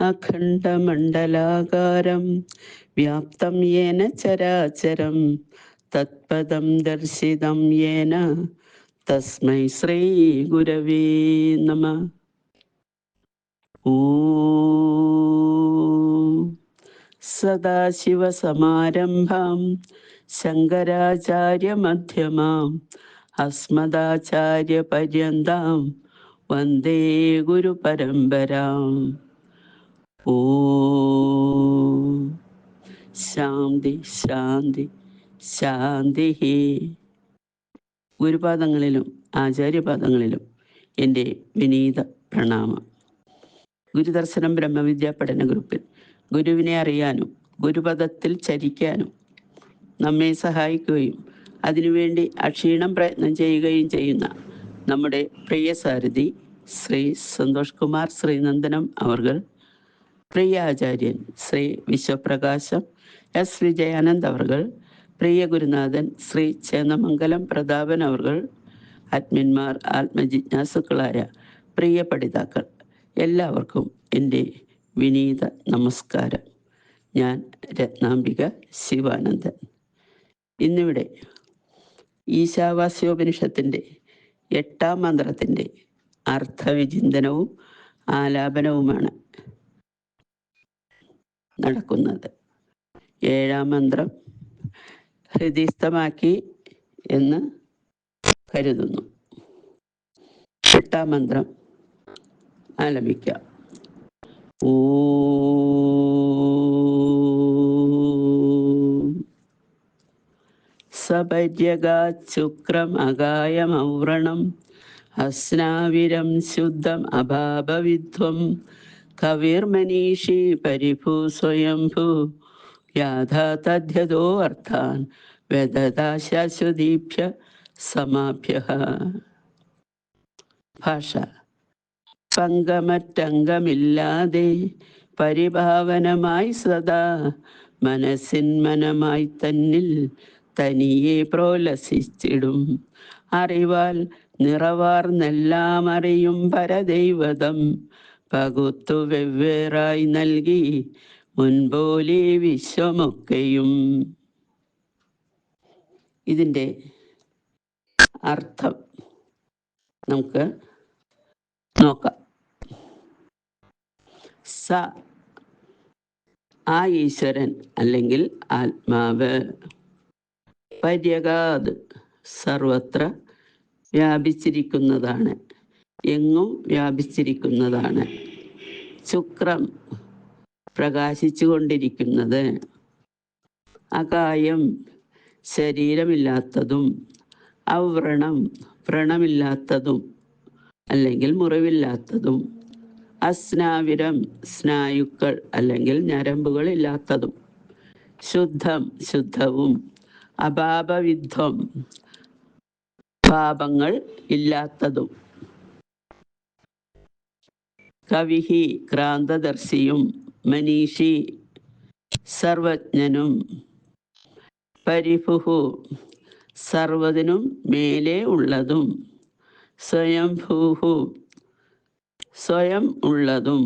അഖണ്ഡമണ്ഡലാകാരം വ്യാപ്തം യേന ചരാചരം തത്പദം ദർശിതം യേന തസ്മൈ ശ്രീ ഗുരവേ നമ ഓ സദാശിവസമാരംഭാം ശങ്കരാചാര്യമധ്യമാം അസ്മദാചാര്യപര്യന്താം. വന്ദേ ഗുരുപരമ്പരാം. ഓ. ശാന്തി ശാന്തി ശാന്തി ഗുരുപാദങ്ങളിലും ആചാര്യപാദങ്ങളിലും എന്റെ വിനീത പ്രണാമം. ഗുരുദർശനം ബ്രഹ്മവിദ്യാ പഠന ഗ്രൂപ്പിൽ ഗുരുവിനെ അറിയാനും ഗുരുപദത്തിൽ ചരിക്കാനും നമ്മെ സഹായിക്കുകയും അതിനുവേണ്ടി അക്ഷീണം പ്രയത്നം ചെയ്യുകയും ചെയ്യുന്ന നമ്മുടെ പ്രിയ സാരഥി ശ്രീ സന്തോഷ് കുമാർ ശ്രീനന്ദനം അവർകൾ പ്രിയ ആചാര്യൻ ശ്രീ വിശ്വപ്രകാശം എസ് വിജയാനന്ദ് അവർകൾ പ്രിയ ഗുരുനാഥൻ ശ്രീ ചേന്നമംഗലം പ്രതാപൻ അവർകൾ ആത്മന്മാർ ആത്മജിജ്ഞാസുക്കളായ പ്രിയ പഠിതാക്കൾ എല്ലാവർക്കും എന്റെ വിനീത നമസ്കാരം. ഞാൻ രത്നാംബിക ശിവാനന്ദൻ. ഇന്നിവിടെ ഈശാവാസ്യോപനിഷത്തിന്റെ എട്ടാം മന്ത്രത്തിന്റെ അർത്ഥവിചിന്തനവും ആലാപനവുമാണ് നടക്കുന്നത്. ഏഴാം മന്ത്രം ഹൃദയസ്ഥമാക്കി എന്ന് കരുതുന്നു. എട്ടാം മന്ത്രം ആലപിക്കാം ഓ അകായമൗവ്രണം അസ്നാവിരം ശുദ്ധം അഭാവവിധ്വം. കവിർമനീഷി പരിഭൂ സ്വയംഭൂ. യാഥാ തദ്ധ്യതോ അർത്ഥാൻ. വ്യദദാശാശ്വതീഭ്യ സമാഭ്യ ഭാഷ. പങ്കമറ്റംഗമില്ലാതെ പരിഭാവനമായി സദാ മനസ്സിന്മനമായി തന്നിൽ തനിയെ പ്രോലസിച്ചിടും. അറിവാൽ നിറവാർന്നെല്ലാം അറിയും പരദൈവതം. പകുത്തു വെവ്വേറായി നൽകി മുൻപോലെ വിശ്വമൊക്കെയും. ഇതിന്റെ അർത്ഥം നമുക്ക് നോക്കാം. സ ആ ഈശ്വരൻ അല്ലെങ്കിൽ ആത്മാവ്. പര്യകാത് സർവത്ര വ്യാപിച്ചിരിക്കുന്നതാണ്. എങ്ങും വ്യാപിച്ചിരിക്കുന്നതാണ്. ശുക്രം പ്രകാശിച്ചു കൊണ്ടിരിക്കുന്നത് അകായം ശരീരമില്ലാത്തതും അവ്രണം വ്രണമില്ലാത്തതും അല്ലെങ്കിൽ മുറിവില്ലാത്തതും അസ്നാവിരം സ്നായുക്കൾ അല്ലെങ്കിൽ ഞരമ്പുകൾ ഇല്ലാത്തതും ശുദ്ധം ശുദ്ധവും അപാപവിധ്വം പാപങ്ങൾ ഇല്ലാത്തതും. കവിഹി ക്രാന്തദർശിയും മനീഷി സർവജ്ഞനും. പരിഭുഹു സർവതിനും മേലെ ഉള്ളതും. സ്വയംഭൂഹു സ്വയം ഉള്ളതും.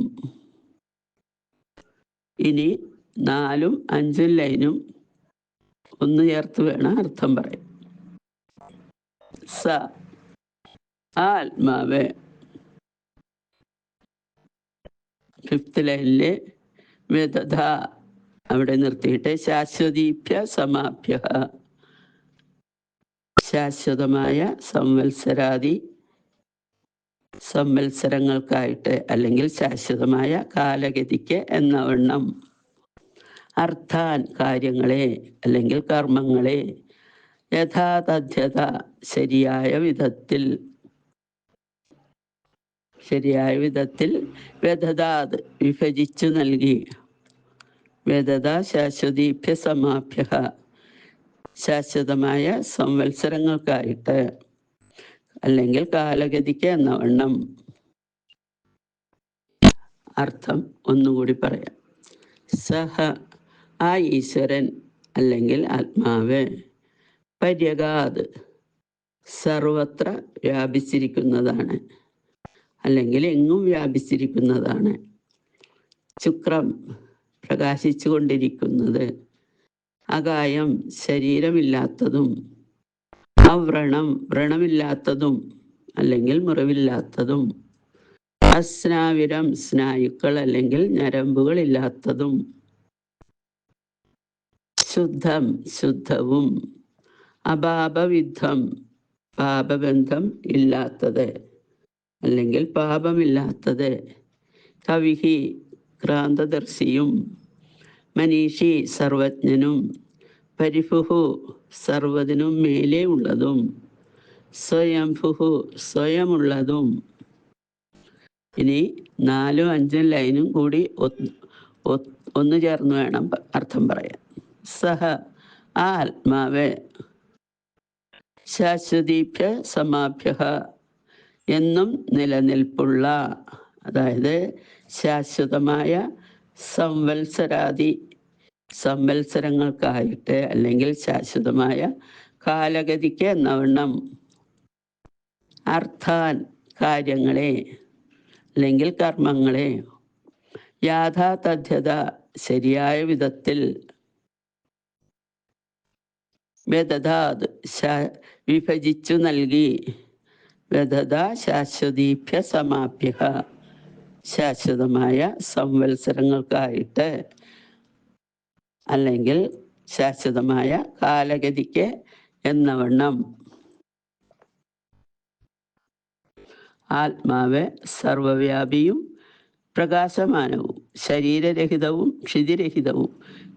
ഇനി നാലും അഞ്ചും ലൈനും ഒന്ന് ചേർത്ത് വേണം അർത്ഥം പറയാൻ. സ. ആത്മാവ്. ഫിഫ്ത്ത് ലൈനിലെ വ്യതഥ. അവിടെ നിർത്തിയിട്ട് ശാശ്വതീഭ്യ സമാഭ്യ ശാശ്വതമായ സംവത്സരാദി സംവത്സരങ്ങൾക്കായിട്ട് അല്ലെങ്കിൽ ശാശ്വതമായ കാലഗതിക്ക് എന്ന വണ്ണം അർത്ഥാൻ കാര്യങ്ങളെ അല്ലെങ്കിൽ കർമ്മങ്ങളെ യഥാതഥ്യത ശരിയായ വിധത്തിൽ. ശരിയായ വിധത്തിൽ വ്യതതാത് വിഭജിച്ചു നൽകി. വ്യതത ശാശ്വതീഭ്യ സമാഭ്യ ശാശ്വതമായ സംവത്സരങ്ങൾക്കായിട്ട് അല്ലെങ്കിൽ കാലഗതിക്ക് എന്ന വണ്ണം അർത്ഥം ഒന്നുകൂടി പറയാം. സഹ ആ ഈശ്വരൻ അല്ലെങ്കിൽ ആത്മാവ് പര്യകാത് സർവത്ര വ്യാപിച്ചിരിക്കുന്നതാണ് അല്ലെങ്കിൽ എങ്ങും വ്യാപിച്ചിരിക്കുന്നതാണ്. ശുക്രം പ്രകാശിച്ചു കൊണ്ടിരിക്കുന്നത് അകായം ശരീരമില്ലാത്തതും അവ്രണം വ്രണമില്ലാത്തതും അല്ലെങ്കിൽ മുറിവില്ലാത്തതും അസ്നാവിരം സ്നായുക്കൾ അല്ലെങ്കിൽ ഞരമ്പുകൾ ഇല്ലാത്തതും ശുദ്ധം ശുദ്ധവും അപാപവിധം. പാപബന്ധം ഇല്ലാത്തത് അല്ലെങ്കിൽ പാപമില്ലാത്തത്. കവിഹി ക്രാന്തദർശിയും മനീഷി സർവജ്ഞനും പരിഫുഹു സർവതിനും മേലെ ഉള്ളതും സ്വയംഭുഹു സ്വയമുള്ളതും. ഇനി നാലും അഞ്ചും ലൈനും കൂടി ഒന്ന് ചേർന്ന് വേണം അർത്ഥം പറയാൻ. സഹ ആ ആത്മാവ്. ശാശ്വതീഭ്യ സമാഭ്യ എന്നും നിലനിൽപ്പുള്ള അതായത് ശാശ്വതമായ സംവത്സരാദി സംവത്സരങ്ങൾക്കായിട്ട് അല്ലെങ്കിൽ ശാശ്വതമായ കാലഗതിക്ക് എന്നവണ്ണം അർത്ഥാൻ കാര്യങ്ങളെ അല്ലെങ്കിൽ കർമ്മങ്ങളെ യാഥാതഥ്യത ശരിയായ വിധത്തിൽ വ്യതതാത് വിഭജിച്ചു നൽകി. വ്യതത ശാശ്വതീഭ്യ സമാപ്യ ശാശ്വതമായ സംവത്സരങ്ങൾക്കായിട്ട് അല്ലെങ്കിൽ ശാശ്വതമായ കാലഗതിക്ക് എന്നവണ്ണം. ആത്മാവ് സർവവ്യാപിയും പ്രകാശമാനവും ശരീരരഹിതവും ക്ഷിതിരഹിതവും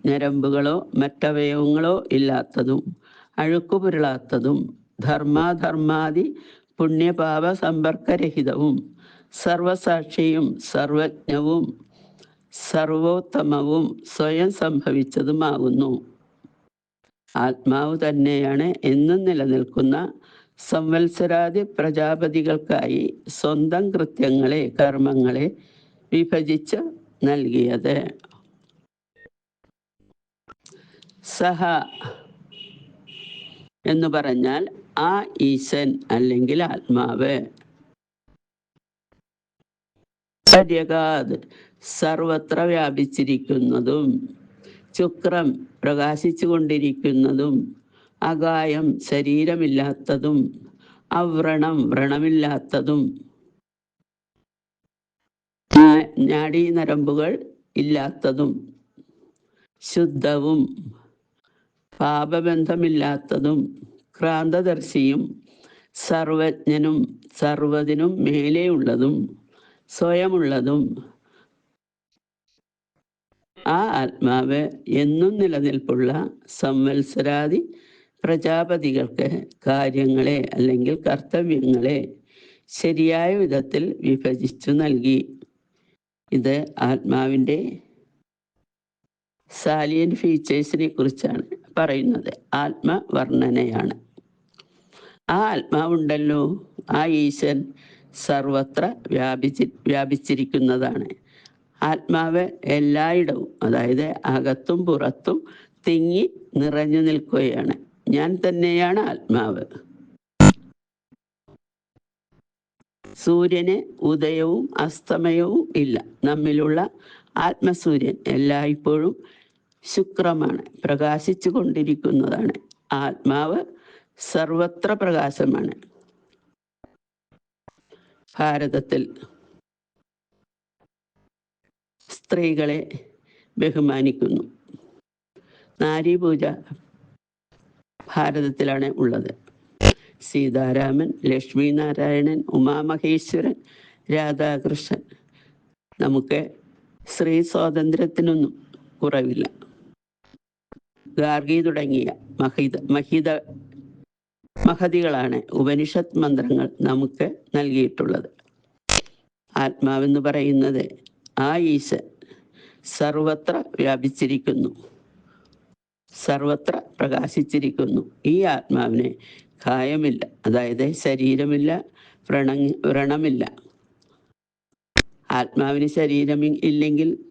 ഞരമ്പുകളോ മറ്റവയവങ്ങളോ ഇല്ലാത്തതും അഴുക്കുപുരളാത്തതും ധർമാധർമാദി പുണ്യപാപ സമ്പർക്കരഹിതവും സർവസാക്ഷിയും സർവജ്ഞവും സർവോത്തമവും സ്വയം സംഭവിച്ചതുമാകുന്നു ആത്മാവ് തന്നെയാണ് എന്നും നിലനിൽക്കുന്ന സംവത്സരാദി പ്രജാപതികൾക്കായി സ്വന്തം കൃത്യങ്ങളെ കർമ്മങ്ങളെ വിഭജിച്ച് നൽകിയത്. സഹ എന്ന് പറഞ്ഞാൽ ആ ഈശൻ അല്ലെങ്കിൽ ആത്മാവ്. സർവത്ര വ്യാപിച്ചിരിക്കുന്നതും ശുക്രം പ്രകാശിച്ചു കൊണ്ടിരിക്കുന്നതും അകായം ശരീരമില്ലാത്തതും അവ്രണം വ്രണമില്ലാത്തതും ഞാടീ നരമ്പുകൾ ഇല്ലാത്തതും ശുദ്ധവും പാപബന്ധമില്ലാത്തതും ക്രാന്തദർശിയും സർവജ്ഞനും സർവതിനും മേലെയുള്ളതും സ്വയമുള്ളതും ആ ആത്മാവ് എന്നും നിലനിൽപ്പുള്ള സംവത്സരാദി പ്രജാപതികൾക്ക് കാര്യങ്ങളെ അല്ലെങ്കിൽ കർത്തവ്യങ്ങളെ ശരിയായ വിധത്തിൽ വിഭജിച്ചു നൽകി. ഇത് ആത്മാവിന്റെ സാലിയൻ ഫീച്ചേഴ്സിനെ കുറിച്ചാണ്. പറയുന്നത് ആത്മവർണനയാണ്. ആ ആത്മാവുണ്ടല്ലോ. ആ ഈശൻ സർവത്ര വ്യാപിച്ചി വ്യാപിച്ചിരിക്കുന്നതാണ്. ആത്മാവ് എല്ലായിടവും അതായത് അകത്തും പുറത്തും തിങ്ങി നിറഞ്ഞു നിൽക്കുകയാണ്. ഞാൻ തന്നെയാണ് ആത്മാവ്. സൂര്യന് ഉദയവും അസ്തമയവും ഇല്ല. നമ്മിലുള്ള ആത്മസൂര്യൻ എല്ലായ്പ്പോഴും ശുക്രമാണ്. പ്രകാശിച്ചു കൊണ്ടിരിക്കുന്നതാണ് ആത്മാവ് സർവത്ര പ്രകാശമാണ്. ഭാരതത്തിൽ സ്ത്രീകളെ ബഹുമാനിക്കുന്നു. നാരീപൂജ ഭാരതത്തിലാണ് ഉള്ളത്. സീതാരാമൻ ലക്ഷ്മി നാരായണൻ ഉമാമഹേശ്വരൻ രാധാകൃഷ്ണൻ. നമുക്ക് സ്ത്രീ സ്വാതന്ത്ര്യത്തിനൊന്നും കുറവില്ല. ഗാർഗി തുടങ്ങിയ മഹിത മഹിത മഹതികളാണ് ഉപനിഷത്ത് മന്ത്രങ്ങൾ നമുക്ക് നൽകിയിട്ടുള്ളത്. ആത്മാവെന്ന് പറയുന്നത് ആ ഈശൻ സർവത്ര വ്യാപിച്ചിരിക്കുന്നു. സർവത്ര പ്രകാശിച്ചിരിക്കുന്നു. ഈ ആത്മാവിനെ കായമില്ല അതായത് ശരീരമില്ല വ്രണ വ്രണമില്ല. ആത്മാവിന് ശരീരം ഇല്ലെങ്കിൽ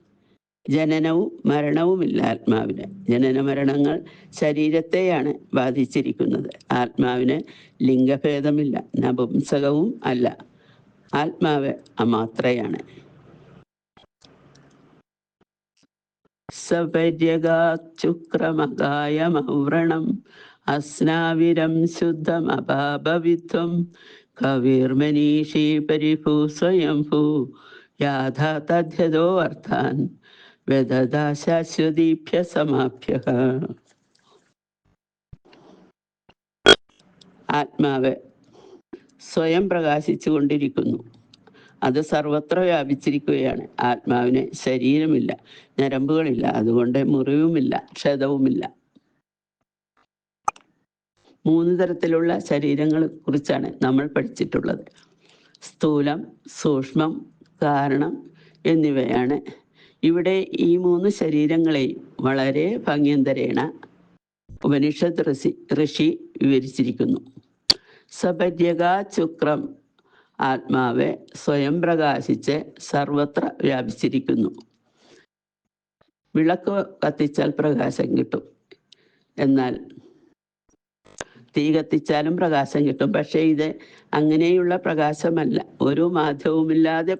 ജനനവും മരണവുമില്ല ആത്മാവിന്. ജനന മരണങ്ങൾ ശരീരത്തെയാണ് ബാധിച്ചിരിക്കുന്നത്. ആത്മാവിന് ലിംഗഭേദമില്ല നപുംസകവും അല്ല. ആത്മാവ് അമാത്രയാണ്. സപര്യകാചുക്രമകായമൗവ്രണം അസ്നാവിരം ശുദ്ധമപാപവിത്വം കവിർമനീഷി പരിഭൂ സ്വയംഭൂ യാഥാ തദ്ധ്യതോ അർത്ഥാൻ. ശാശ്വതീഭ്യ സമാഭ്യ ആത്മാവ് സ്വയം പ്രകാശിച്ചു കൊണ്ടിരിക്കുന്നു അത് സർവത്ര വ്യാപിച്ചിരിക്കുകയാണ്. ആത്മാവിന് ശരീരമില്ല ഞരമ്പുകളില്ല അതുകൊണ്ട് മുറിവുമില്ല ക്ഷതവുമില്ല. മൂന്ന് തരത്തിലുള്ള ശരീരങ്ങളെ കുറിച്ചാണ് നമ്മൾ പഠിച്ചിട്ടുള്ളത്. സ്ഥൂലം സൂക്ഷ്മം കാരണം എന്നിവയാണ് ഇവിടെ ഈ മൂന്ന് ശരീരങ്ങളെ വളരെ ഭംഗ്യന്തരേണ ഉപനിഷത്ത് ഋഷി ഋഷി വിവരിച്ചിരിക്കുന്നു. സപര്യകാ ചുക്രം ആത്മാവ് സ്വയം പ്രകാശിച്ച് സർവത്ര വ്യാപിച്ചിരിക്കുന്നു. വിളക്ക് കത്തിച്ചാൽ പ്രകാശം കിട്ടും. എന്നാൽ തീ കത്തിച്ചാലും പ്രകാശം കിട്ടും. പക്ഷേ ഇത് അങ്ങനെയുള്ള പ്രകാശമല്ല. ഒരു മാധ്യവുമില്ലാതെ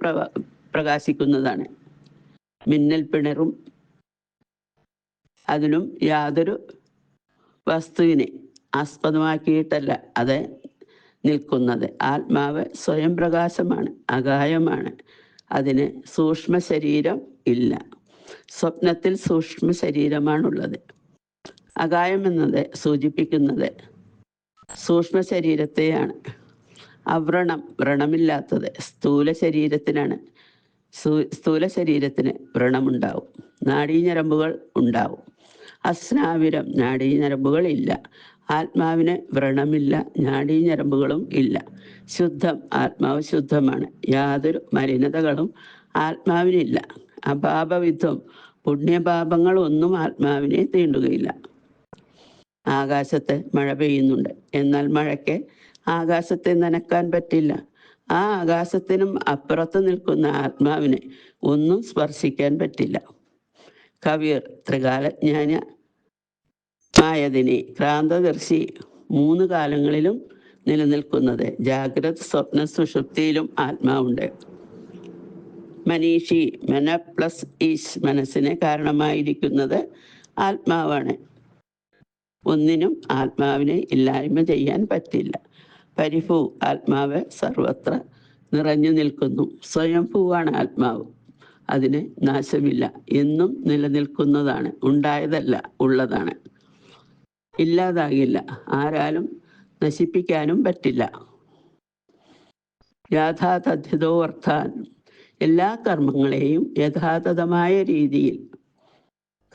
പ്രകാശിക്കുന്നതാണ്. മിന്നൽ പിണറും. അതിനും യാതൊരു വസ്തുവിനെ ആസ്പദമാക്കിയിട്ടല്ല അത് നിൽക്കുന്നത്. ആത്മാവ് സ്വയം പ്രകാശമാണ് അകായമാണ്. അതിന് സൂക്ഷ്മ ശരീരം ഇല്ല. സ്വപ്നത്തിൽ സൂക്ഷ്മ ശരീരമാണുള്ളത്. അകായം എന്നത് സൂചിപ്പിക്കുന്നത് സൂക്ഷ്മ ശരീരത്തെയാണ്. അവ്രണം വ്രണമില്ലാത്തത് സ്ഥൂല ശരീരത്തിനാണ്. സ്ഥൂല ശരീരത്തിന് വ്രണമുണ്ടാവും. നാഡീഞരമ്പുകൾ ഉണ്ടാവും. അസ്നാവിരം നാഡീഞരമ്പുകൾ ഇല്ല ആത്മാവിന് വ്രണമില്ല നാഡീഞരമ്പുകളും ഇല്ല. ശുദ്ധം ആത്മാവ് ശുദ്ധമാണ്. യാതൊരു മലിനതകളും ആത്മാവിനില്ല. അപാപവിധം പുണ്യപാപങ്ങൾ ഒന്നും ആത്മാവിനെ തീണ്ടുകയില്ല. ആകാശത്ത് മഴ പെയ്യുന്നുണ്ട്. എന്നാൽ മഴയ്ക്ക് ആകാശത്തെ നനക്കാൻ പറ്റില്ല. ആ ആകാശത്തിനും അപ്പുറത്ത് നിൽക്കുന്ന ആത്മാവിനെ ഒന്നും സ്പർശിക്കാൻ പറ്റില്ല. കവിയർ ത്രികാലജ്ഞാന ആയതിനെ ക്രാന്തദർശി മൂന്ന് കാലങ്ങളിലും നിലനിൽക്കുന്നത്. ജാഗ്രത സ്വപ്ന സുഷുപ്തിയിലും ആത്മാവുണ്ട്. മനീഷി മന പ്ലസ് ഈശ് മനസ്സിന് കാരണമായിരിക്കുന്നത് ആത്മാവാണ്. ഒന്നിനും ആത്മാവിനെ ഇല്ലായ്മ ചെയ്യാൻ പറ്റില്ല. പരിഭൂ ആത്മാവ് സർവത്ര നിറഞ്ഞു നിൽക്കുന്നു. സ്വയംഭൂവാണ് ആത്മാവ്. അതിന് നാശമില്ല. എന്നും നിലനിൽക്കുന്നതാണ്. ഉണ്ടായതല്ല ഉള്ളതാണ്. ഇല്ലാതാകില്ല. ആരാലും നശിപ്പിക്കാനും പറ്റില്ല. യാഥാതഥ്യതോ അർത്ഥാൻ. എല്ലാ കർമ്മങ്ങളെയും യഥാതഥമായ രീതിയിൽ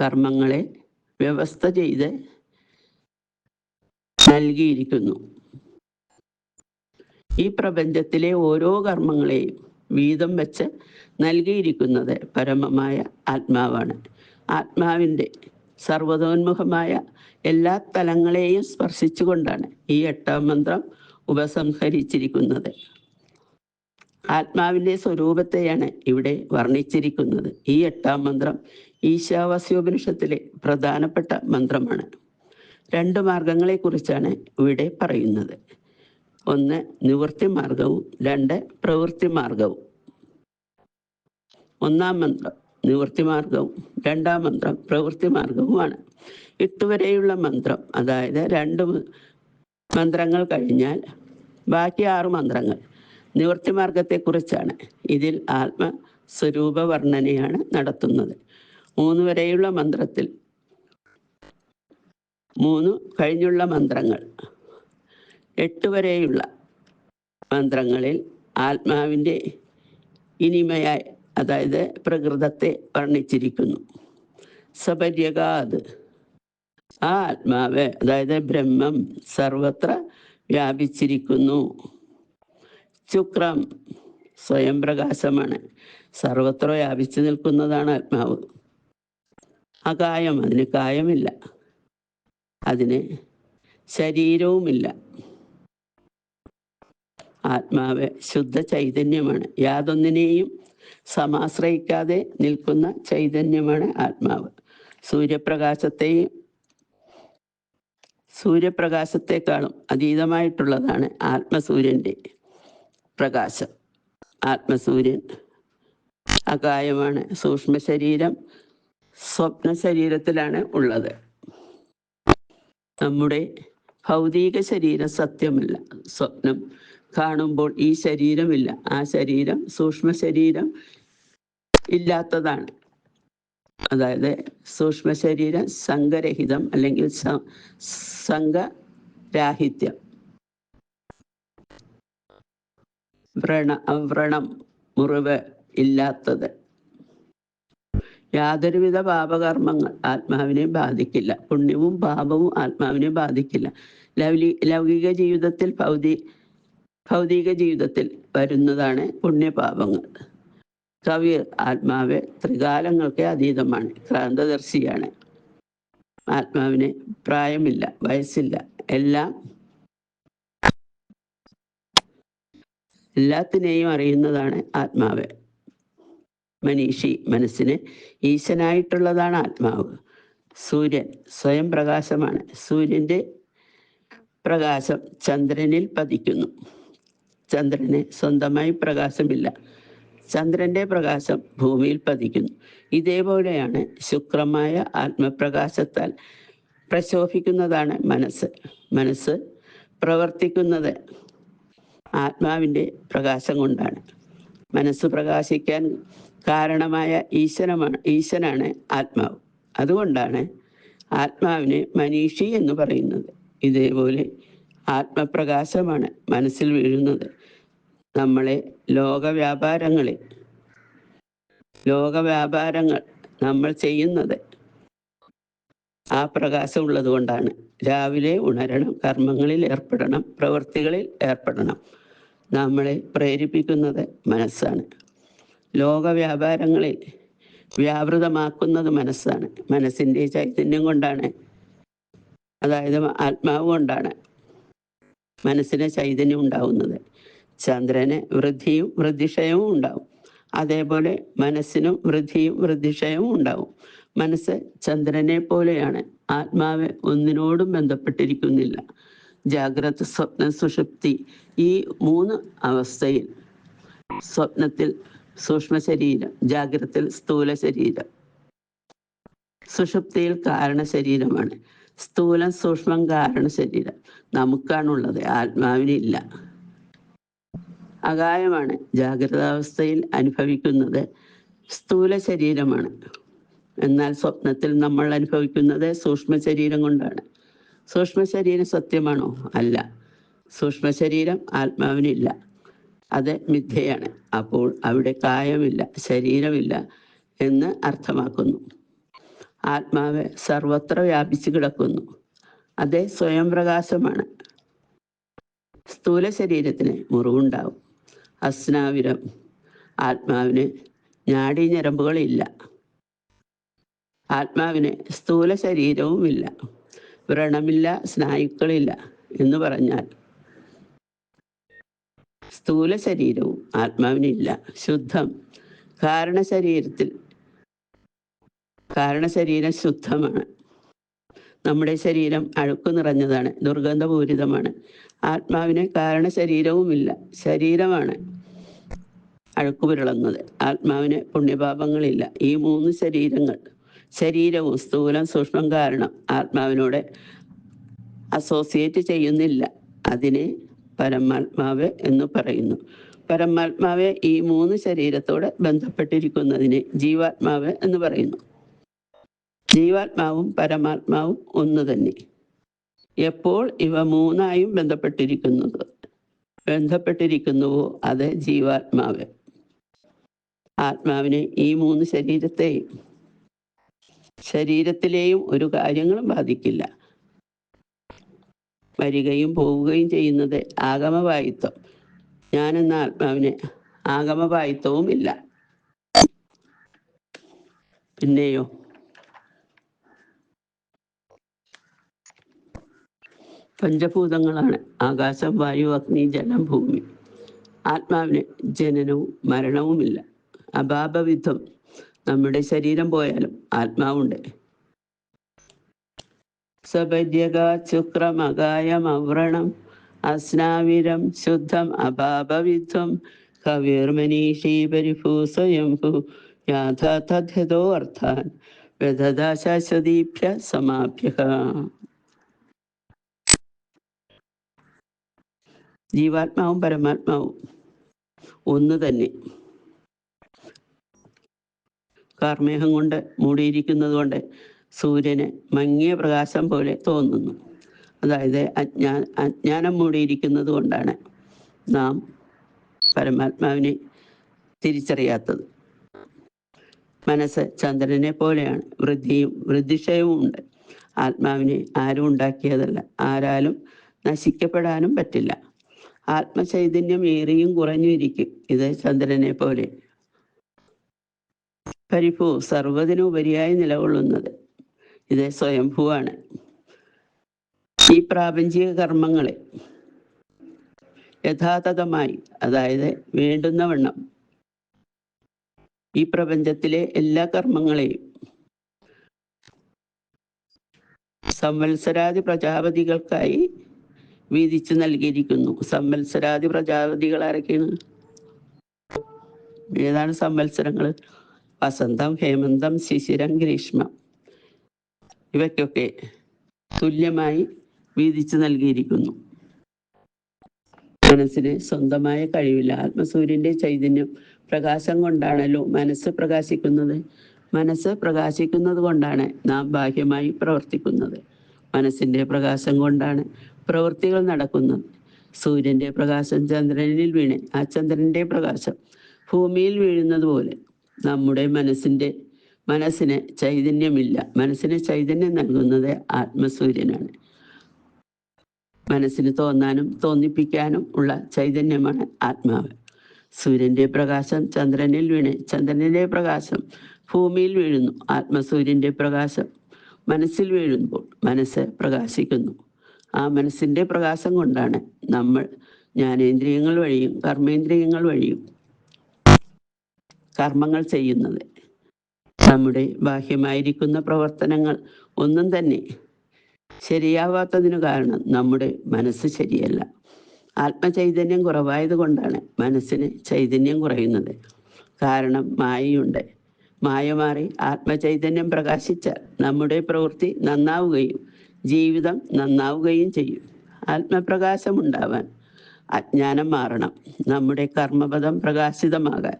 കർമ്മങ്ങളെ വ്യവസ്ഥ ചെയ്ത് നൽകിയിരിക്കുന്നു. ഈ പ്രപഞ്ചത്തിലെ ഓരോ കർമ്മങ്ങളെയും വീതം വെച്ച് നൽകിയിരിക്കുന്നത് പരമമായ ആത്മാവാണ്. ആത്മാവിന്റെ സർവതോന്മുഖമായ എല്ലാ തലങ്ങളെയും സ്പർശിച്ചുകൊണ്ടാണ് ഈ എട്ടാം മന്ത്രം ഉപസംഹരിച്ചിരിക്കുന്നത്. ആത്മാവിന്റെ സ്വരൂപത്തെയാണ് ഇവിടെ വർണിച്ചിരിക്കുന്നത്. ഈ എട്ടാം മന്ത്രം ഈശാവാസ്യോപനിഷത്തിലെ പ്രധാനപ്പെട്ട മന്ത്രമാണ്. രണ്ട് മാർഗങ്ങളെക്കുറിച്ചാണ് ഇവിടെ പറയുന്നത്. ഒന്ന് നിവൃത്തി മാർഗവും രണ്ട് പ്രവൃത്തി മാർഗവും. ഒന്നാം മന്ത്രം നിവൃത്തി മാർഗവും രണ്ടാം മന്ത്രം പ്രവൃത്തി മാർഗവുമാണ്. ഇട്ടുവരെയുള്ള മന്ത്രം അതായത് രണ്ട് മന്ത്രങ്ങൾ കഴിഞ്ഞാൽ ബാക്കി ആറ് മന്ത്രങ്ങൾ നിവൃത്തി മാർഗത്തെക്കുറിച്ചാണ്. ഇതിൽ ആത്മ സ്വരൂപ വർണനയാണ് നടത്തുന്നത്. മൂന്ന് വരെയുള്ള മന്ത്രത്തിൽ മൂന്ന് കഴിഞ്ഞുള്ള മന്ത്രങ്ങൾ എട്ട് വരെയുള്ള മന്ത്രങ്ങളിൽ ആത്മാവിന്റെ ഇനിമയായി അതായത് പ്രകൃതത്തെ വർണിച്ചിരിക്കുന്നു. സപര്യകാത്. ആ ആത്മാവ് അതായത് ബ്രഹ്മം സർവത്ര വ്യാപിച്ചിരിക്കുന്നു. ശുക്രം സ്വയം പ്രകാശമാണ്. സർവത്ര വ്യാപിച്ചു നിൽക്കുന്നതാണ് ആത്മാവ്. അകായം അതിന് കായമില്ല. അതിന് ശരീരവുമില്ല. ആത്മാവ് ശുദ്ധ ചൈതന്യമാണ് യാതൊന്നിനെയും സമാശ്രയിക്കാതെ നിൽക്കുന്ന ചൈതന്യമാണ് ആത്മാവ്. സൂര്യപ്രകാശത്തെയും സൂര്യപ്രകാശത്തെക്കാളും അതീതമായിട്ടുള്ളതാണ് ആത്മസൂര്യന്റെ പ്രകാശം. ആത്മസൂര്യൻ അകായമാണ്. സൂക്ഷ്മ ശരീരം സ്വപ്ന ശരീരത്തിലാണ് ഉള്ളത്. നമ്മുടെ ഭൗതിക ശരീരം സത്യമല്ല. സ്വപ്നം കാണുമ്പോൾ ഈ ശരീരമില്ല. ആ ശരീരം സൂക്ഷ്മ ശരീരം ഇല്ലാത്തതാണ്. അതായത് സൂക്ഷ്മ ശരീരം സംഘരഹിതം അല്ലെങ്കിൽ സംഘരാഹിത്യം. വ്രണ വ്രണം മുറിവ് ഇല്ലാത്തത്. യാതൊരുവിധ പാപകർമ്മങ്ങൾ ആത്മാവിനെ ബാധിക്കില്ല. പുണ്യവും പാപവും ആത്മാവിനെ ബാധിക്കില്ല. ലൗലി ലൗകിക ജീവിതത്തിൽ ഭൗതി ഭൗതിക ജീവിതത്തിൽ വരുന്നതാണ് പുണ്യപാപങ്ങൾ. കവി ആത്മാവ് ത്രികാലങ്ങൾക്ക് അതീതമാണ് ക്രാന്തദർശിയാണ്. ആത്മാവിന് പ്രായമില്ല വയസ്സില്ല എല്ലാം എല്ലാത്തിനെയും അറിയുന്നതാണ് ആത്മാവ്. മനീഷി മനസ്സിന് ഈശനായിട്ടുള്ളതാണ് ആത്മാവ്. സൂര്യൻ സ്വയം പ്രകാശമാണ്. സൂര്യന്റെ പ്രകാശം ചന്ദ്രനിൽ പതിക്കുന്നു. ചന്ദ്രന് സ്വന്തമായി പ്രകാശമില്ല. ചന്ദ്രന്റെ പ്രകാശം ഭൂമിയിൽ പതിക്കുന്നു. ഇതേപോലെയാണ് ശുക്രമായ ആത്മപ്രകാശത്താൽ പ്രശോഭിക്കുന്നതാണ് മനസ്സ്. മനസ്സ് പ്രവർത്തിക്കുന്നത് ആത്മാവിന്റെ പ്രകാശം കൊണ്ടാണ്. മനസ്സ് പ്രകാശിക്കാൻ കാരണമായ ഈശ്വരമാണ് ഈശ്വരാണ് ആത്മാവ്. അതുകൊണ്ടാണ് ആത്മാവിനെ മനീഷി എന്ന് പറയുന്നത്. ഇതേപോലെ ആത്മപ്രകാശമാണ് മനസ്സിൽ വീഴുന്നത്. നമ്മളെ ലോകവ്യാപാരങ്ങളെ ലോകവ്യാപാരങ്ങൾ നമ്മൾ ചെയ്യുന്നത് ആ പ്രകാശം ഉള്ളത് കൊണ്ടാണ് രാവിലെ ഉണരണം കർമ്മങ്ങളിൽ ഏർപ്പെടണം പ്രവൃത്തികളിൽ ഏർപ്പെടണം. നമ്മളെ പ്രേരിപ്പിക്കുന്നത് മനസ്സാണ്. ലോകവ്യാപാരങ്ങളിൽ വ്യാപൃതമാക്കുന്നത് മനസ്സാണ്. മനസ്സിന്റെ ചൈതന്യം കൊണ്ടാണ്. അതായത് ആത്മാവ് കൊണ്ടാണ് മനസ്സിന് ചൈതന്യം ഉണ്ടാവുന്നത്. ചന്ദ്രന് വൃദ്ധിയും വൃദ്ധിക്ഷയവും ഉണ്ടാവും. അതേപോലെ മനസ്സിനും വൃദ്ധിയും വൃദ്ധിക്ഷയവും ഉണ്ടാവും. മനസ്സ് ചന്ദ്രനെ പോലെയാണ്. ആത്മാവ് ഒന്നിനോടും ബന്ധപ്പെട്ടിരിക്കുന്നില്ല. ജാഗ്രത സ്വപ്ന സുഷുപ്തി ഈ മൂന്ന് അവസ്ഥയിൽ. സ്വപ്നത്തിൽ സൂക്ഷ്മ ശരീരം ജാഗ്രതത്തിൽ സ്ഥൂല ശരീരം. സുഷുപ്തിയിൽ കാരണ ശരീരമാണ്. സ്ഥൂലം സൂക്ഷ്മം കാരണ ശരീരം. നമുക്കാണുള്ളത്. ആത്മാവിനില്ല. അകായമാണ്. ജാഗ്രതാവസ്ഥയിൽ അനുഭവിക്കുന്നത് സ്ഥൂല ശരീരമാണ്. എന്നാൽ സ്വപ്നത്തിൽ നമ്മൾ അനുഭവിക്കുന്നത് സൂക്ഷ്മ ശരീരം കൊണ്ടാണ്. സൂക്ഷ്മ ശരീരം സത്യമാണോ? അല്ല. സൂക്ഷ്മ ശരീരം ആത്മാവിനില്ല. അത് മിഥ്യയാണ്. അപ്പോൾ അവിടെ കായമില്ല ശരീരമില്ല എന്ന് അർത്ഥമാക്കുന്നു. ആത്മാവ് സർവത്ര വ്യാപിച്ചു കിടക്കുന്നു. അത് സ്വയം പ്രകാശമാണ് സ്ഥൂല ശരീരത്തിന് മുറിവുണ്ടാവും. അസ്നാവിരം. ആത്മാവിന് ഞാടി ഞരമ്പുകളില്ല. ആത്മാവിന് സ്ഥൂല ശരീരവുമില്ല. വ്രണമില്ല സ്നായുക്കളില്ല എന്ന് പറഞ്ഞാൽ സ്ഥൂല ശരീരവും ആത്മാവിനില്ല. ശുദ്ധം. കാരണ ശരീരത്തിൽ കാരണ ശരീരം ശുദ്ധമാണ്. നമ്മുടെ ശരീരം അഴുക്ക് നിറഞ്ഞതാണ്. ദുർഗന്ധപൂരിതമാണ്. ആത്മാവിന് കാരണ ശരീരവുമില്ല. ശരീരമാണ് അഴുക്കുപുരളുന്നത് ആത്മാവിന് പുണ്യപാപങ്ങളില്ല. ഈ മൂന്ന് ശരീരങ്ങൾ ശരീരവും സ്ഥൂലം സൂക്ഷ്മം കാരണം ആത്മാവിനോട് അസോസിയേറ്റ് ചെയ്യുന്നില്ല. അതിനെ പരമാത്മാവ് എന്ന് പറയുന്നു. പരമാത്മാവ് ഈ മൂന്ന് ശരീരത്തോട് ബന്ധപ്പെട്ടിരിക്കുന്നതിനെ ജീവാത്മാവ് എന്ന് പറയുന്നു. ജീവാത്മാവും പരമാത്മാവും ഒന്ന് തന്നെ. എപ്പോൾ ഇവ മൂന്നായും ബന്ധപ്പെട്ടിരിക്കുന്നത്? ബന്ധപ്പെട്ടിരിക്കുന്നുവോ അത് ജീവാത്മാവ്? ആത്മാവിന് ഈ മൂന്ന് ശരീരത്തെയും ശരീരത്തിലെയും ഒരു കാര്യങ്ങളും ബാധിക്കില്ല. വരികയും പോവുകയും ചെയ്യുന്നത് ആഗമവായിത്വം. ഞാനെന്ന ആത്മാവിന് ആഗമവായിത്വവും ഇല്ല പിന്നെയോ? പഞ്ചഭൂതങ്ങളാണ്. ആകാശം വായു അഗ്നി ജലം ഭൂമി. ആത്മാവിന് ജനനവും മരണവുമില്ല. അഭാപവിധം നമ്മുടെ ശരീരം പോയാലും ആത്മാവുണ്ട്. സപര്യകാചുക്രമകായമവ്രണം അസ്നാവിരം ശുദ്ധം അഭാപവിധ്വം കവിർമനീഷീ പരിഭൂസ്വയംഭു യാഥാ അർത്ഥാൻ വ്യഥതാ സമാഭ്യ ജീവാത്മാവും പരമാത്മാവും. ഒന്ന് തന്നെ. കാർമേഹം കൊണ്ട് മൂടിയിരിക്കുന്നത് കൊണ്ട് സൂര്യന് മങ്ങിയ പ്രകാശം പോലെ തോന്നുന്നു. അതായത് അജ്ഞാ അജ്ഞാനം മൂടിയിരിക്കുന്നത് കൊണ്ടാണ് നാം പരമാത്മാവിനെ തിരിച്ചറിയാത്തത്. മനസ്സ് ചന്ദ്രനെ പോലെയാണ്. വൃദ്ധിയും വൃദ്ധിക്ഷയവും ഉണ്ട്. ആത്മാവിനെ ആരും ഉണ്ടാക്കിയതല്ല. ആരാലും നശിക്കപ്പെടാനും പറ്റില്ല. ആത്മചൈതന്യം ഏറിയും കുറഞ്ഞും ഇരിക്കും ഇത് ചന്ദ്രനെ പോലെ പരിഭൂ സർവതിനുപരിയായി നിലകൊള്ളുന്നത് ഇത് സ്വയംഭൂവാണ്. ഈ പ്രാപഞ്ചിക കർമ്മങ്ങളെ യഥാതഥമായി അതായത് വേണ്ടുന്ന വണ്ണം ഈ പ്രപഞ്ചത്തിലെ എല്ലാ കർമ്മങ്ങളെയും സംവത്സരാദി പ്രജാപതികൾക്കായി വീതിച്ചു നൽകിയിരിക്കുന്നു. സംവത്സരാദി പ്രജാപതികൾ ആരൊക്കെയാണ്? ഏതാണ് സംവത്സരങ്ങൾ വസന്തം ഹേമന്തം ശിശിരം ഗ്രീഷ്മം. ഇവയ്ക്കൊക്കെ തുല്യമായി വീതിച്ചു നൽകിയിരിക്കുന്നു. മനസ്സിന് സ്വന്തമായ കഴിവില്ല. ആത്മസൂര്യന്റെ ചൈതന്യം പ്രകാശം കൊണ്ടാണല്ലോ മനസ്സ് പ്രകാശിക്കുന്നത്. മനസ്സ് പ്രകാശിക്കുന്നത് കൊണ്ടാണ് നാം ബാഹ്യമായി പ്രവർത്തിക്കുന്നത്. മനസ്സിന്റെ പ്രകാശം കൊണ്ടാണ് പ്രവൃത്തികൾ നടക്കുന്നു. സൂര്യന്റെ പ്രകാശം ചന്ദ്രനിൽ വീണ്. ആ ചന്ദ്രന്റെ പ്രകാശം ഭൂമിയിൽ വീഴുന്നത് പോലെ നമ്മുടെ മനസ്സിന്റെ മനസ്സിന് ചൈതന്യമില്ല. മനസ്സിന് ചൈതന്യം നൽകുന്നത് ആത്മസൂര്യനാണ്. മനസ്സിന് തോന്നാനും തോന്നിപ്പിക്കാനും ഉള്ള ചൈതന്യമാണ് ആത്മാവ്. സൂര്യന്റെ പ്രകാശം ചന്ദ്രനിൽ വീണ്. ചന്ദ്രനിലെ പ്രകാശം ഭൂമിയിൽ വീഴുന്നു. ആത്മസൂര്യന്റെ പ്രകാശം മനസ്സിൽ വീഴുമ്പോൾ മനസ്സ് പ്രകാശിക്കുന്നു. ആ മനസ്സിന്റെ പ്രകാശം കൊണ്ടാണ് നമ്മൾ ജ്ഞാനേന്ദ്രിയങ്ങൾ വഴിയും കർമ്മേന്ദ്രിയങ്ങൾ വഴിയും കർമ്മങ്ങൾ ചെയ്യുന്നത്. നമ്മുടെ ബാഹ്യമായിരിക്കുന്ന പ്രവർത്തനങ്ങൾ ഒന്നും തന്നെ ശരിയാവാത്തതിനു കാരണം നമ്മുടെ മനസ്സ് ശരിയല്ല. ആത്മചൈതന്യം കുറവായത് കൊണ്ടാണ് മനസ്സിന് ചൈതന്യം കുറയുന്നത്. കാരണം മായയുണ്ട്. മായ മാറി ആത്മചൈതന്യം പ്രകാശിച്ചാൽ നമ്മുടെ പ്രവൃത്തി നന്നാവുകയും ജീവിതം നന്നാവുകയും ചെയ്യും. ആത്മപ്രകാശം ഉണ്ടാവാൻ അജ്ഞാനം മാറണം. നമ്മുടെ കർമ്മപദം പ്രകാശിതമാകാൻ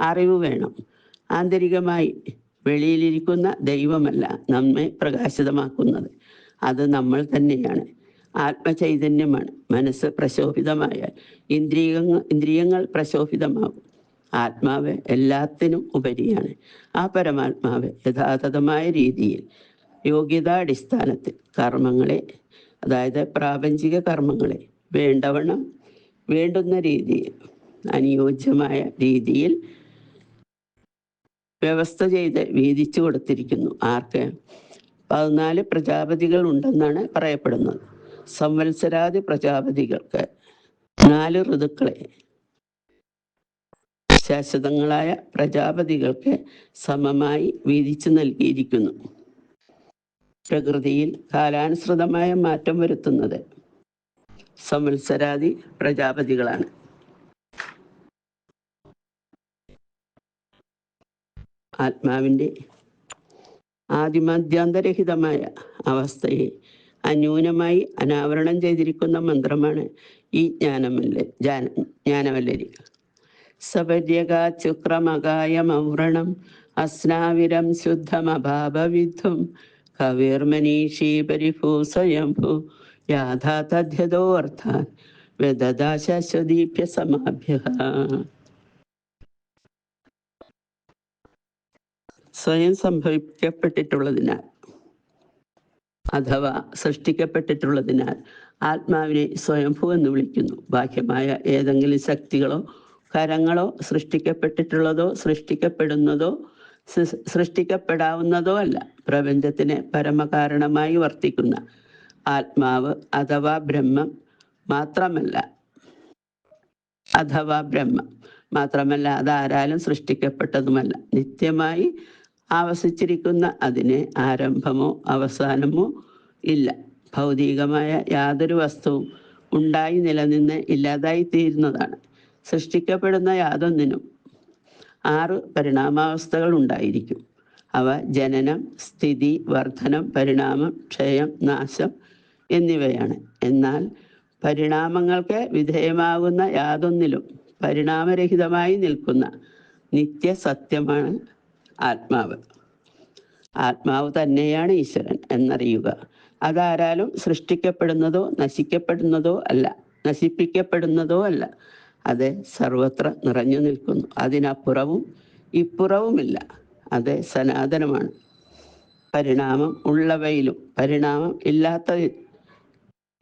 അറിവ് വേണം. ആന്തരികമായി വെളിയിലിരിക്കുന്ന ദൈവമല്ല നമ്മെ പ്രകാശിതമാക്കുന്നത്. അത് നമ്മൾ തന്നെയാണ്. ആത്മചൈതന്യമാണ്. മനസ്സ് പ്രശോഭിതമായാൽ ഇന്ദ്രിയങ്ങൾ ഇന്ദ്രിയങ്ങൾ പ്രശോഭിതമാകും. ആത്മാവ് എല്ലാത്തിനും ഉപരിയാണ്. ആ പരമാത്മാവ് യഥാതഥമായ രീതിയിൽ യോഗ്യതാടിസ്ഥാനത്തിൽ കർമ്മങ്ങളെ അതായത് പ്രാപഞ്ചിക കർമ്മങ്ങളെ വേണ്ടവണ്ണം വേണ്ടുന്ന രീതിയിൽ അനുയോജ്യമായ രീതിയിൽ വ്യവസ്ഥ ചെയ്ത് വീതിച്ചു കൊടുത്തിരിക്കുന്നു. ആർക്ക്? പതിനാല് പ്രജാപതികൾ ഉണ്ടെന്നാണ് പറയപ്പെടുന്നത്. സംവത്സരാദി പ്രജാപതികൾക്ക് നാല് ഋതുക്കളെ. ശാശ്വതങ്ങളായ പ്രജാപതികൾക്ക് സമമായി വീതിച്ചു നൽകിയിരിക്കുന്നു. പ്രകൃതിയിൽ കാലാനുസൃതമായ മാറ്റം വരുത്തുന്നത് സംവത്സരാദി പ്രജാപതികളാണ്. ആത്മാവിന്റെ ആദിമാദ്യാന്തരഹിതമായ അവസ്ഥയെ അന്യൂനമായി അനാവരണം ചെയ്തിരിക്കുന്ന മന്ത്രമാണ് ഈ ജ്ഞാനമല്ല ജ്ഞാനമല്ലരി. ജ്ഞാനവല്ലരി സപര്യകാചുക്രമകായമവ്രണം അസ്നാവിരം ശുദ്ധമഭാവവിധ്വം കവിർമനീഷീ പരിഭൂ സ്വയംഭൂ യാഥാ തദ്ധ്യതോ അർത്ഥാൻ വ്യദദാ ശാശ്വതീപ്യ സമാഭ്യ സ്വയം സംഭവിക്കപ്പെട്ടിട്ടുള്ളതിനാൽ അഥവാ സൃഷ്ടിക്കപ്പെട്ടിട്ടുള്ളതിനാൽ ആത്മാവിനെ സ്വയംഭൂ എന്ന് വിളിക്കുന്നു. ബാഹ്യമായ ഏതെങ്കിലും ശക്തികളോ കരങ്ങളോ സൃഷ്ടിക്കപ്പെട്ടിട്ടുള്ളതോ സൃഷ്ടിക്കപ്പെടുന്നതോ സൃഷ്ടിക്കപ്പെടാവുന്നതോ അല്ല. പ്രപഞ്ചത്തിന് പരമകാരണമായി വർത്തിക്കുന്ന ആത്മാവ് അഥവാ ബ്രഹ്മം മാത്രമല്ല അഥവാ ബ്രഹ്മം മാത്രമല്ല അത് ആരാലും സൃഷ്ടിക്കപ്പെട്ടതുമല്ല. നിത്യമായി ആവസിച്ചിരിക്കുന്ന അതിന് ആരംഭമോ അവസാനമോ ഇല്ല. ഭൗതികമായ യാതൊരു വസ്തുവും ഉണ്ടായി നിലനിന്ന് ഇല്ലാതായി തീരുന്നതാണ് സൃഷ്ടിക്കപ്പെടുന്ന യാതൊന്നിനും ആറ് പരിണാമാവസ്ഥകൾ ഉണ്ടായിരിക്കും. അവ ജനനം സ്ഥിതി വർധനം പരിണാമം ക്ഷയം നാശം എന്നിവയാണ്. എന്നാൽ പരിണാമങ്ങൾക്ക് വിധേയമാകുന്ന യാതൊന്നിലും പരിണാമരഹിതമായി നിൽക്കുന്ന നിത്യസത്യമാണ് ആത്മാവ്. ആത്മാവ് തന്നെയാണ് ഈശ്വരൻ എന്നറിയുക. അതാരാലും സൃഷ്ടിക്കപ്പെടുന്നതോ നശിക്കപ്പെടുന്നതോ അല്ല നശിപ്പിക്കപ്പെടുന്നതോ അല്ല. അത് സർവത്ര നിറഞ്ഞു നിൽക്കുന്നു. അതിനപ്പുറവും ഇപ്പുറവുമില്ല. അത് സനാതനമാണ്. പരിണാമം ഉള്ളവയിലും പരിണാമം ഇല്ലാത്ത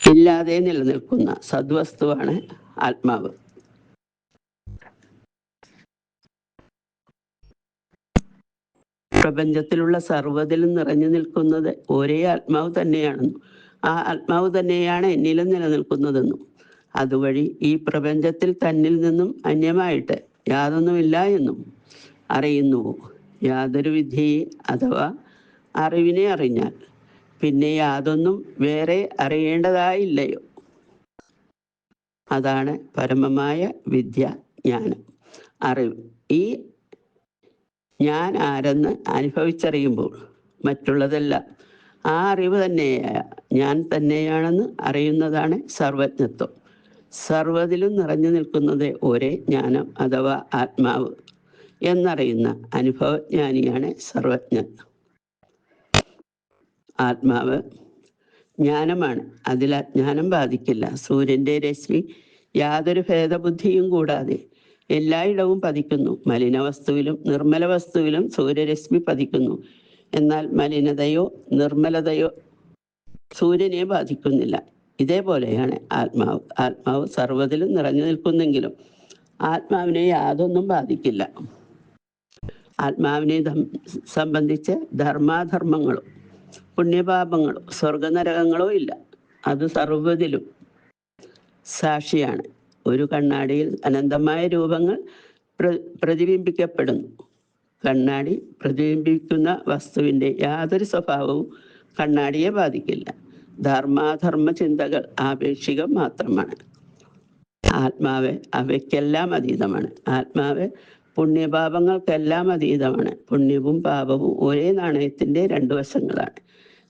ഇല്ലാതെ നിലനിൽക്കുന്ന സദ്വസ്തുവാണ് ആത്മാവ്. പ്രപഞ്ചത്തിലുള്ള സർവതിലും നിറഞ്ഞു നിൽക്കുന്നത് ഒരേ ആത്മാവ് തന്നെയാണെന്നും ആ ആത്മാവ് തന്നെയാണ് എന്നിലും നിലനിൽക്കുന്നതെന്നും. അതുവഴി ഈ പ്രപഞ്ചത്തിൽ തന്നിൽ നിന്നും അന്യമായിട്ട് യാതൊന്നുമില്ല എന്നും അറിയുന്നു യാതൊരു വിദ്യയെ അഥവാ അറിവിനെ അറിഞ്ഞാൽ പിന്നെ യാതൊന്നും വേറെ അറിയേണ്ടതായില്ലയോ? അതാണ് പരമമായ വിദ്യ ജ്ഞാനം. അറിവ്. ഈ ഞാൻ ആരെന്ന് അനുഭവിച്ചറിയുമ്പോൾ മറ്റുള്ളതല്ല ആ അറിവ് തന്നെ ഞാൻ തന്നെയാണെന്ന് അറിയുന്നതാണ് സർവജ്ഞത്വം. സർവതിലും നിറഞ്ഞു നിൽക്കുന്നത് ഒരേ ജ്ഞാനം അഥവാ ആത്മാവ്. എന്നറിയുന്ന അനുഭവജ്ഞാനിയാണ് സർവജ്ഞൻ. ആത്മാവ് ജ്ഞാനമാണ്. അതിൽ അജ്ഞാനം ബാധിക്കില്ല. സൂര്യന്റെ രശ്മി യാതൊരു ഭേദബുദ്ധിയും കൂടാതെ എല്ലായിടവും പതിക്കുന്നു. മലിന വസ്തുവിലും നിർമ്മല വസ്തുവിലും സൂര്യരശ്മി പതിക്കുന്നു. എന്നാൽ മലിനതയോ നിർമ്മലതയോ സൂര്യനെ ബാധിക്കുന്നില്ല. ഇതേപോലെയാണ് ആത്മാവ്. ആത്മാവ് സർവതിലും നിറഞ്ഞു നിൽക്കുന്നെങ്കിലും ആത്മാവിനെ യാതൊന്നും ബാധിക്കില്ല. ആത്മാവിനെ സംബന്ധിച്ച് ധർമാധർമ്മങ്ങളോ പുണ്യപാപങ്ങളോ സ്വർഗനരകങ്ങളോ ഇല്ല. അത് സർവതിലും സാക്ഷിയാണ്. ഒരു കണ്ണാടിയിൽ അനന്തമായ രൂപങ്ങൾ പ്ര- പ്രതിബിംബിക്കപ്പെടുന്നു. കണ്ണാടി പ്രതിബിംബിക്കുന്ന വസ്തുവിന്റെ യാതൊരു സ്വഭാവവും കണ്ണാടിയെ ബാധിക്കില്ല. ധർമാധർമ്മ ചിന്തകൾ ആപേക്ഷികം മാത്രമാണ്. ആത്മാവ് അവയ്ക്കെല്ലാം അതീതമാണ്. ആത്മാവ് പുണ്യപാപങ്ങൾക്കെല്ലാം അതീതമാണ്. പുണ്യവും പാപവും ഒരേ നാണയത്തിന്റെ രണ്ടു വശങ്ങളാണ്.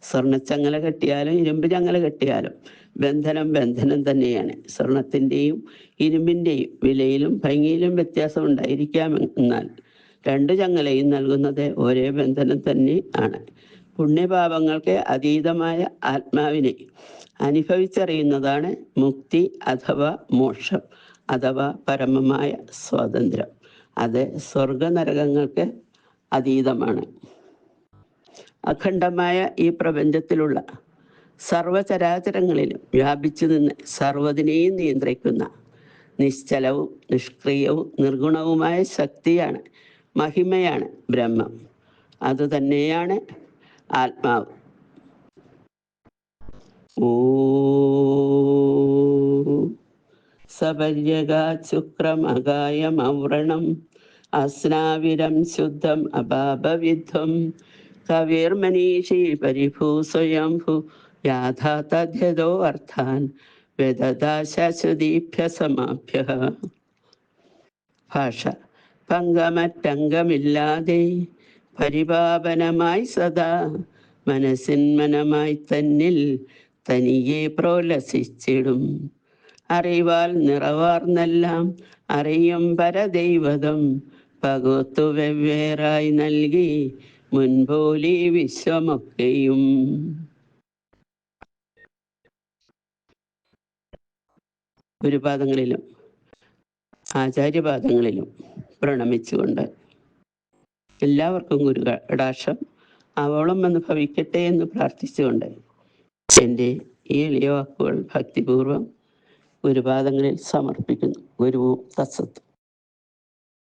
സ്വർണച്ചങ്ങല കെട്ടിയാലും ഇരുമ്പ് ചങ്ങല കെട്ടിയാലും ബന്ധനം ബന്ധനം തന്നെയാണ്. സ്വർണത്തിന്റെയും ഇരുമ്പിന്റെയും വിലയിലും ഭംഗിയിലും വ്യത്യാസം ഉണ്ടായിരിക്കാം എന്നാൽ രണ്ട് ചങ്ങലയും നൽകുന്നത് ഒരേ ബന്ധനം തന്നെ ആണ്. പുണ്യപാപങ്ങൾക്ക് അതീതമായ ആത്മാവിനെ അനുഭവിച്ചറിയുന്നതാണ് മുക്തി അഥവാ മോക്ഷം അഥവാ പരമമായ സ്വാതന്ത്ര്യം. അത് സ്വർഗനരകങ്ങൾക്ക് അതീതമാണ്. അഖണ്ഡമായ ഈ പ്രപഞ്ചത്തിലുള്ള സർവചരാചരങ്ങളിലും വ്യാപിച്ചു നിന്ന് സർവതിനെയും നിയന്ത്രിക്കുന്ന നിശ്ചലവും നിഷ്ക്രിയവും നിർഗുണവുമായ ശക്തിയാണ് മഹിമയാണ് ബ്രഹ്മം. അതുതന്നെയാണ് ആത്മാവ്. ഓ സപര്യകാശുക്രമകായമൗരണം അസ്നാവിരം ശുദ്ധം അപാപവിധ്വം കവിർമനീഷി പരിഭൂ സ്വയംഭു യാഥാ അർത്ഥാൻ. വ്യദദാശാശ്വതീഭ്യ സമാഭ്യ ഭാഷ. പങ്കമറ്റംഗമില്ലാതെ. പരിപാപനമായി സദാ. മനസ്സിന്മനമായി തന്നിൽ തനിയെ പ്രോലസിച്ചിടും. അറിവാൽ നിറവാർന്നെല്ലാം അറിയും പരദൈവതം. പകുത്തു വെവ്വേറായി നൽകി മുൻപോലി വിശ്വമൊക്കെയും. ഗുരുപാദങ്ങളിലും ആചാര്യപാദങ്ങളിലും പ്രണമിച്ചുകൊണ്ട് എല്ലാവർക്കും ഗുരു കടാക്ഷം. അവളം വന്ന് ഭവിക്കട്ടെ എന്ന് പ്രാർത്ഥിച്ചുകൊണ്ട് എന്റെ ഈ എളിയ വാക്കുകൾ ഭക്തിപൂർവം ഗുരുപാദങ്ങളിൽ സമർപ്പിക്കുന്നു. ഗുരുവും തത്സത്തും